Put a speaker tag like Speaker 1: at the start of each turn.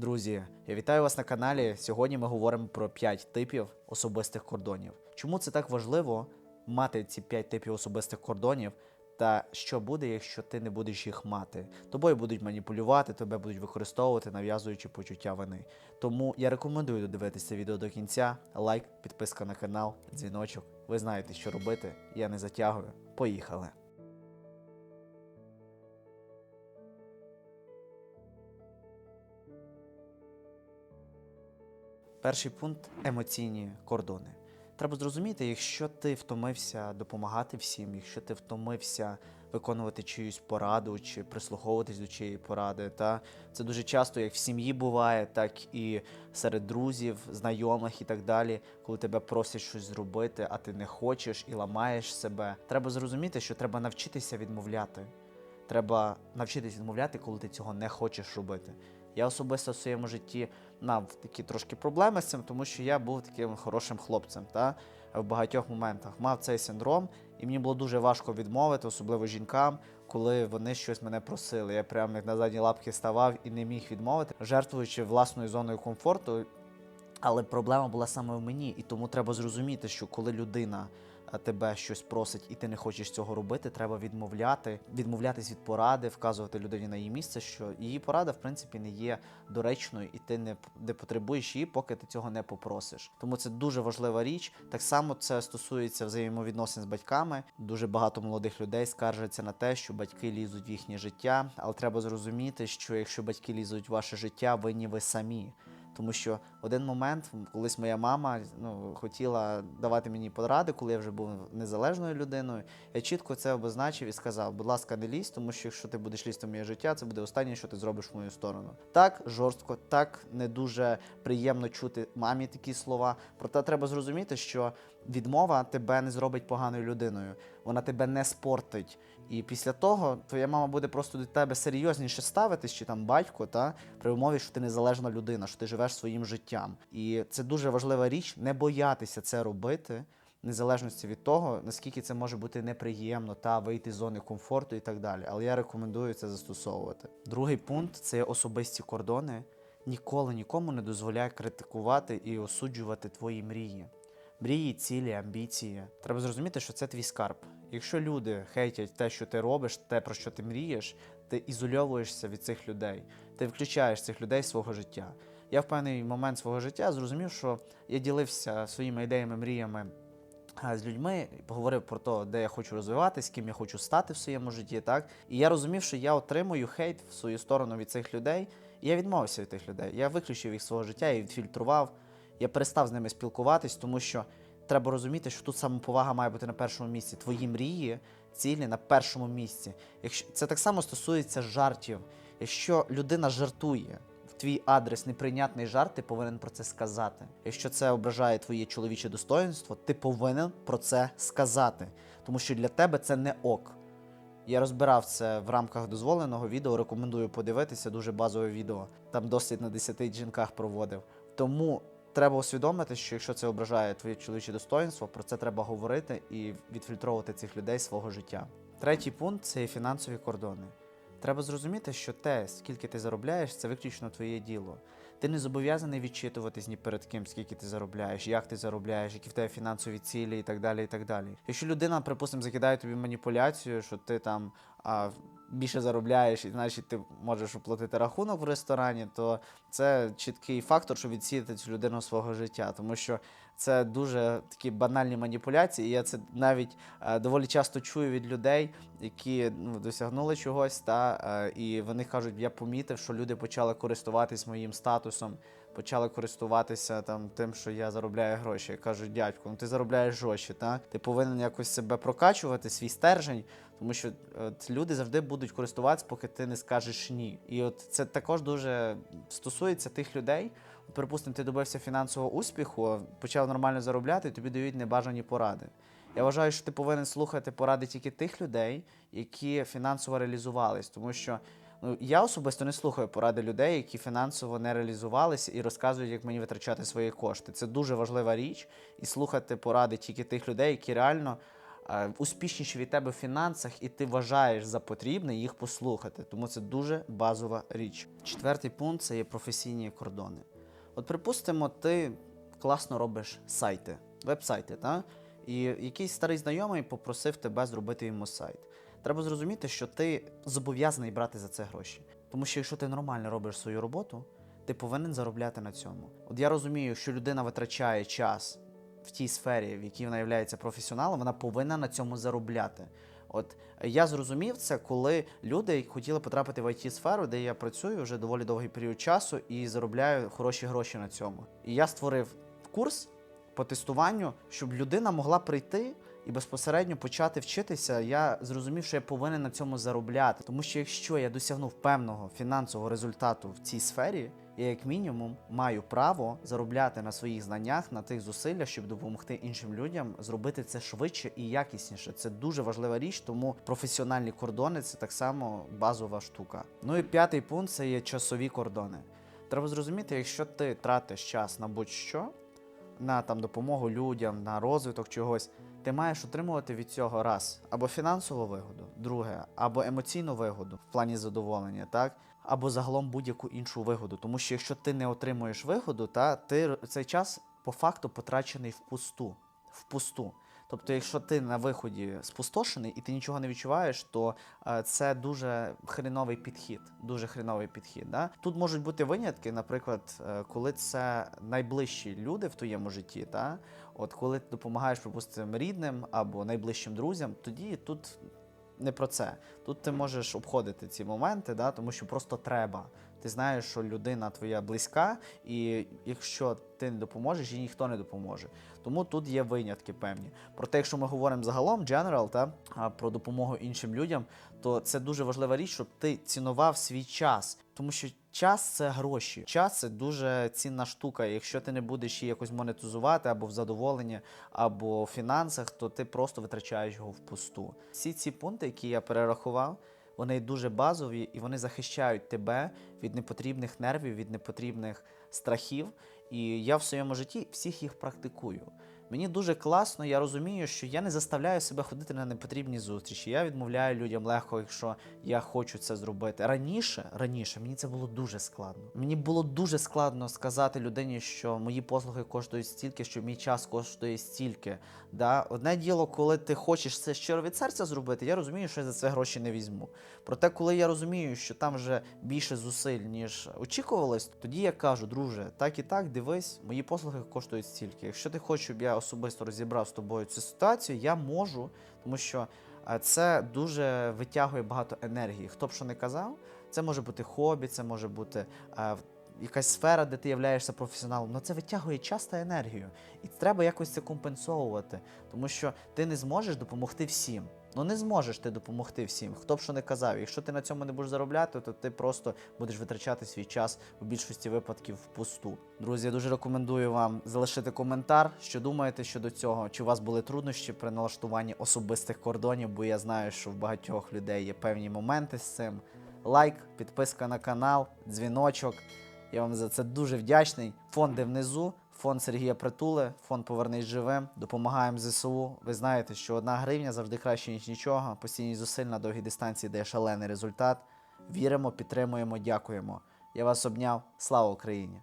Speaker 1: Друзі, я вітаю вас на каналі. Сьогодні ми говоримо про 5 типів особистих кордонів. Чому це так важливо мати ці 5 типів особистих кордонів? Та що буде, якщо ти не будеш їх мати? Тобою будуть маніпулювати, тебе будуть використовувати, нав'язуючи почуття вини. Тому я рекомендую додивитися відео до кінця. Лайк, підписка на канал, дзвіночок. Ви знаєте, що робити. Я не затягую. Поїхали. Перший пункт емоційні кордони. Треба зрозуміти, якщо ти втомився допомагати всім, якщо ти втомився виконувати чиюсь пораду чи прислуховуватись до чиєї поради, та це дуже часто як в сім'ї буває, так і серед друзів, знайомих і так далі, коли тебе просять щось зробити, а ти не хочеш і ламаєш себе. Треба зрозуміти, що треба навчитися відмовляти. Треба навчитися відмовляти, коли ти цього не хочеш робити. Я особисто в своєму житті мав такі трошки проблеми з цим, тому що я був таким хорошим хлопцем. Та? В багатьох моментах мав цей синдром, і мені було дуже важко відмовити, особливо жінкам, коли вони щось мене просили. Я прямо як на задні лапки ставав і не міг відмовити, жертвуючи власною зоною комфорту. Але проблема була саме в мені, і тому треба зрозуміти, що коли людина тебе щось просить і ти не хочеш цього робити, треба відмовляти, відмовлятись від поради, вказувати людині на її місце, що її порада, в принципі, не є доречною, і ти не, не потребуєш її, поки ти цього не попросиш. Тому це дуже важлива річ. Так само це стосується взаємовідносин з батьками. Дуже багато молодих людей скаржаться на те, що батьки лізуть в їхнє життя, але треба зрозуміти, що якщо батьки лізуть в ваше життя, винні ви самі. Тому що один момент, колись моя мама ну, хотіла давати мені поради, коли я вже був незалежною людиною. Я чітко це обозначив і сказав: будь ласка, не лізь, тому що якщо ти будеш лізти в моє життя, це буде останнє, що ти зробиш в мою сторону. Так жорстко, так не дуже приємно чути мамі такі слова. Проте треба зрозуміти, що відмова тебе не зробить поганою людиною, вона тебе не спортить. І після того твоя мама буде просто до тебе серйозніше ставитись, чи там батько, та при умові, що ти незалежна людина, що ти живеш своїм життям. І це дуже важлива річ не боятися це робити, незалежності від того, наскільки це може бути неприємно та вийти з зони комфорту і так далі. Але я рекомендую це застосовувати. Другий пункт це особисті кордони. Ніколи нікому не дозволяй критикувати і осуджувати твої мрії. Мрії, цілі, амбіції. Треба зрозуміти, що це твій скарб. Якщо люди хейтять те, що ти робиш, те, про що ти мрієш, ти ізольовуєшся від цих людей, ти включаєш цих людей свого життя. Я в певний момент свого життя зрозумів, що я ділився своїми ідеями, мріями з людьми, поговорив про те, де я хочу розвиватись, ким я хочу стати в своєму житті. Так і я розумів, що я отримую хейт в свою сторону від цих людей. І я відмовився від тих людей. Я виключив їх з свого життя і відфільтрував. Я перестав з ними спілкуватись, тому що треба розуміти, що тут самоповага має бути на першому місці. Твої мрії, цілі на першому місці. Якщо це так само стосується жартів. Якщо людина жартує твій адрес неприйнятний жарт, ти повинен про це сказати. Якщо це ображає твоє чоловіче достоинство, ти повинен про це сказати, тому що для тебе це не ок. Я розбирав це в рамках дозволеного відео. Рекомендую подивитися дуже базове відео. Там досвід на 10 жінках проводив. Тому треба усвідомити, що якщо це ображає твоє чоловіче достоинство, про це треба говорити і відфільтровувати цих людей свого життя. Третій пункт це фінансові кордони. Треба зрозуміти, що те, скільки ти заробляєш, це виключно твоє діло. Ти не зобов'язаний відчитуватись ні перед ким, скільки ти заробляєш, як ти заробляєш, які в тебе фінансові цілі і так далі. і так далі. Якщо людина, припустимо, закидає тобі маніпуляцію, що ти там а, більше заробляєш, і значить ти можеш оплатити рахунок в ресторані, то це чіткий фактор, щоб відсіяти цю людину свого життя, тому що це дуже такі банальні маніпуляції. І я це навіть е, доволі часто чую від людей, які ну, досягнули чогось, та е, і вони кажуть, я помітив, що люди почали користуватись моїм статусом. Почали користуватися там тим, що я заробляю гроші. Кажуть, дядьку, ну ти заробляєш гроші, та ти повинен якось себе прокачувати, свій стержень, тому що от, люди завжди будуть користуватися, поки ти не скажеш ні. І от це також дуже стосується тих людей. Припустимо, ти добився фінансового успіху, почав нормально заробляти, і тобі дають небажані поради. Я вважаю, що ти повинен слухати поради тільки тих людей, які фінансово реалізувались, тому що. Ну, я особисто не слухаю поради людей, які фінансово не реалізувалися і розказують, як мені витрачати свої кошти. Це дуже важлива річ, і слухати поради тільки тих людей, які реально е, успішніші від тебе в фінансах, і ти вважаєш за потрібне їх послухати. Тому це дуже базова річ. Четвертий пункт це є професійні кордони. От, припустимо, ти класно робиш сайти, веб-сайти, та? і якийсь старий знайомий попросив тебе зробити йому сайт. Треба зрозуміти, що ти зобов'язаний брати за це гроші. Тому що якщо ти нормально робиш свою роботу, ти повинен заробляти на цьому. От я розумію, що людина витрачає час в тій сфері, в якій вона є професіоналом, вона повинна на цьому заробляти. От я зрозумів це, коли люди хотіли потрапити в it сферу, де я працюю вже доволі довгий період часу і заробляю хороші гроші на цьому. І я створив курс по тестуванню, щоб людина могла прийти і безпосередньо почати вчитися. Я зрозумів, що я повинен на цьому заробляти. Тому що якщо я досягнув певного фінансового результату в цій сфері, я як мінімум маю право заробляти на своїх знаннях, на тих зусиллях, щоб допомогти іншим людям зробити це швидше і якісніше. Це дуже важлива річ, тому професіональні кордони це так само базова штука. Ну і п'ятий пункт це є часові кордони. Треба зрозуміти, якщо ти тратиш час на будь-що, на там допомогу людям, на розвиток чогось, ти маєш отримувати від цього раз або фінансову вигоду, друге, або емоційну вигоду в плані задоволення, так? Або загалом будь-яку іншу вигоду. Тому що якщо ти не отримуєш вигоду, та ти цей час по факту потрачений впусту. Впусту. Тобто, якщо ти на виході спустошений і ти нічого не відчуваєш, то е, це дуже хреновий підхід. Дуже хреновий підхід. Да? Тут можуть бути винятки, наприклад, е, коли це найближчі люди в твоєму житті, та? от коли ти допомагаєш, припустимо, рідним або найближчим друзям, тоді тут не про це. Тут ти можеш обходити ці моменти, да, тому що просто треба. Ти знаєш, що людина твоя близька, і якщо ти не допоможеш, їй ніхто не допоможе. Тому тут є винятки певні. Проте, якщо ми говоримо загалом, general, та, про допомогу іншим людям, то це дуже важлива річ, щоб ти цінував свій час. Тому що час це гроші. Час це дуже цінна штука. Якщо ти не будеш її якось монетизувати або в задоволенні, або в фінансах, то ти просто витрачаєш його впусту. Всі ці пункти, які я перерахував, вони дуже базові і вони захищають тебе від непотрібних нервів, від непотрібних страхів. І я в своєму житті всіх їх практикую. Мені дуже класно, я розумію, що я не заставляю себе ходити на непотрібні зустрічі. Я відмовляю людям легко, якщо я хочу це зробити. Раніше, раніше мені це було дуже складно. Мені було дуже складно сказати людині, що мої послуги коштують стільки, що мій час коштує стільки. Да? Одне діло, коли ти хочеш це щиро від серця зробити, я розумію, що я за це гроші не візьму. Проте, коли я розумію, що там вже більше зусиль, ніж очікувалось, тоді я кажу, друже, так і так, дивись, мої послуги коштують стільки. Якщо ти хочеш, щоб я особисто розібрав з тобою цю ситуацію, я можу, тому що е, це дуже витягує багато енергії. Хто б що не казав, це може бути хобі, це може бути е, якась сфера, де ти являєшся професіоналом, але це витягує час та енергію. І треба якось це компенсовувати, тому що ти не зможеш допомогти всім. Ну не зможеш ти допомогти всім, хто б що не казав. Якщо ти на цьому не будеш заробляти, то ти просто будеш витрачати свій час у більшості випадків впусту. Друзі, я дуже рекомендую вам залишити коментар, що думаєте щодо цього, чи у вас були труднощі при налаштуванні особистих кордонів, бо я знаю, що в багатьох людей є певні моменти з цим. Лайк, підписка на канал, дзвіночок. Я вам за це дуже вдячний. Фонди внизу. Фонд Сергія Притули, фонд Повернись живим. Допомагаємо ЗСУ. Ви знаєте, що одна гривня завжди краще, ніж нічого. Постійні зусиль на довгій дистанції дає шалений результат. Віримо, підтримуємо, дякуємо. Я вас обняв. Слава Україні!